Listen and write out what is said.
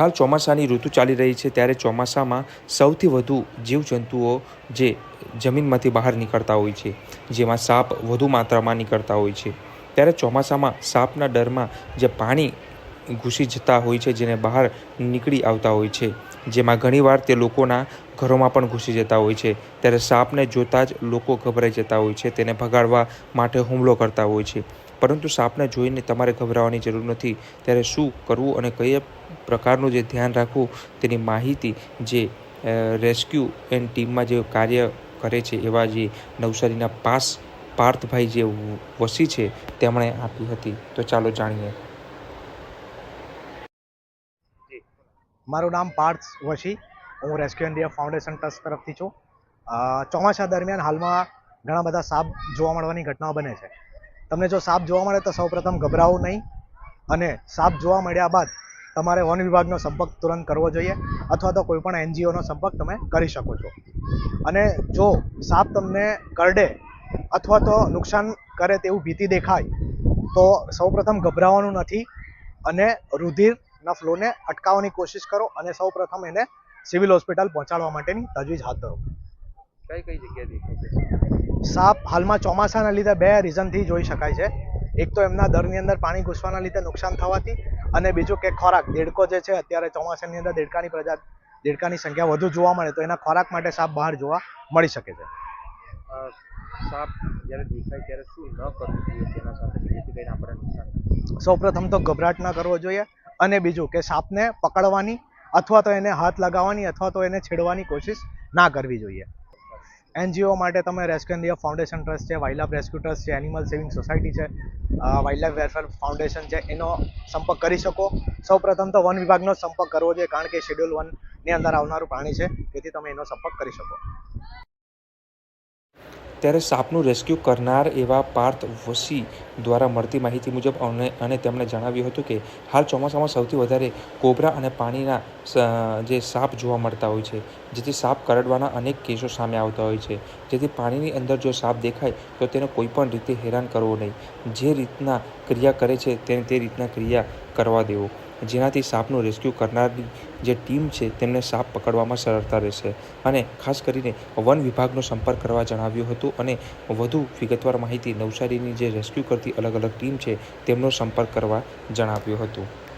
હાલ ચોમાસાની ઋતુ ચાલી રહી છે ત્યારે ચોમાસામાં સૌથી વધુ જીવજંતુઓ જે જમીનમાંથી બહાર નીકળતા હોય છે, જેમાં સાપ વધુ માત્રામાં નીકળતા હોય છે. ત્યારે ચોમાસામાં સાપના ડરમાં જે પાણી ઘૂસી જતા હોય છે, જેને બહાર નીકળી આવતા હોય છે, જેમાં ઘણીવાર તે લોકોના ઘરોમાં પણ ઘૂસી જતા હોય છે. ત્યારે સાપને જોતાં જ લોકો ગભરાઈ જતા હોય છે, તેને ભગાડવા માટે હુમલો કરતા હોય છે. પરંતુ સાપને જોઈને તમારે ગભરાવાની જરૂર નથી. ત્યારે શું કરવું અને કયા પ્રકારનું જે ધ્યાન રાખવું, તેની માહિતી જે રેસ્ક્યુ એન્ડ ટીમમાં જે કાર્ય કરે છે, એવા જે નવસારીના પાસ પાર્થભાઈ જે વસી છે તેમણે આપી હતી. તો ચાલો જાણીએ. મારું નામ પાર્થ વશી. હું રેસ્ક્યુ ઇન્ડિયા ફાઉન્ડેશન ટ્રસ્ટ તરફથી છું. ચોમાસા દરમિયાન હાલમાં ઘણા બધા સાપ જોવા મળવાની ઘટનાઓ બને છે. તમને જો સાપ જોવા મળે તો સૌપ્રથમ ગભરાવું નહીં. અને સાપ જોવા મળ્યા બાદ તમારે વન વિભાગનો સંપર્ક તુરંત કરવો જોઈએ અથવા તો કોઈપણ એનજીઓનો સંપર્ક તમે કરી શકો છો. અને જો સાપ તમને કરડે અથવા તો નુકસાન કરે તેવું ભીતિ દેખાય તો સૌપ્રથમ ગભરાવાનું નથી અને રુધિરના ફ્લોને અટકાવવાની કોશિશ કરો અને સૌપ્રથમ એને સિવિલ હોસ્પિટલ પહોંચાડવા માટેની તજવીજ હાથ ધરો. કઈ કઈ જગ્યાએ દેખાય સાપ હાલમાં ચોમાસાના લીધે બે રીઝનથી જોઈ શકાય છે. એક તો એમના દરની અંદર પાણી ઘૂસવાના લીધે નુકસાન થવાથી અને બીજું કે ખોરાક. દેડકો જે છે અત્યારે ચોમાસાની અંદર દેડકાની પ્રજા દેડકાની સંખ્યા વધુ જોવા મળે તો એના ખોરાક માટે સાપ બહાર જોવા મળી શકે છે. સાપ જ્યારે દેખાય ત્યારે શું ન કરવું જોઈએ તેના સાથે? જેથી કરીને આપણને નુકસાન સૌપ્રથમ તો ગભરાટ ન કરવો જોઈએ અને બીજું કે સાપને પકડવાની અથવા તો એને હાથ લગાવવાની અથવા તો એને છેડવાની કોશિશ ના કરવી જોઈએ. એનજીઓ માટે તમે રેસ્ક્યુ ઇન્ડિયા ફાઉન્ડેશન ટ્રસ્ટ છે વાઇલ્ડ લાઇફ રેસ્ક્યુ ટ્રસ્ટ છે એનિમલ સેવિંગ સોસાયટી છે વાઇલ્ડ લાઇફ વેલફેર ફાઉન્ડેશન છે, એનો સંપર્ક કરી શકો. સૌપ્રથમ તો વન વિભાગનો સંપર્ક કરવો જોઈએ, કારણ કે શેડ્યુલ વનની અંદર આવનારું પ્રાણી છે, તેથી તમે એનો સંપર્ક કરી શકો. ત્યારે સાપનું રેસ્ક્યુ કરનાર એવા પાર્થ વસી દ્વારા મળતી માહિતી મુજબ અને અને તેમણે જણાવ્યું હતું કે, હાલ ચોમાસામાં સૌથી વધારે કોબરા અને પાણીના જે સાપ જોવા મળતા હોય છે, જેથી સાપ કરડવાના અનેક કેસો સામે આવતા હોય છે. જેથી પાણીની અંદર જો સાપ દેખાય, તો તેને કોઈપણ રીતે હેરાન કરવો નહીં. જે રીતના ક્રિયા કરે છે તેને તે રીતના ક્રિયા કરવા દેવો. જેનાથી સાપનું રેસ્ક્યુ કરનારની જે ટીમ છે તેમને સાપ પકડવામાં સરળતા રહેશે. અને ખાસ કરીને વન વિભાગનો સંપર્ક કરવા જણાવ્યું હતું અને વધુ વિગતવાર માહિતી નવસારીની જે રેસ્ક્યુ કરતી અલગ અલગ ટીમ છે તેમનો સંપર્ક કરવા જણાવ્યું હતું.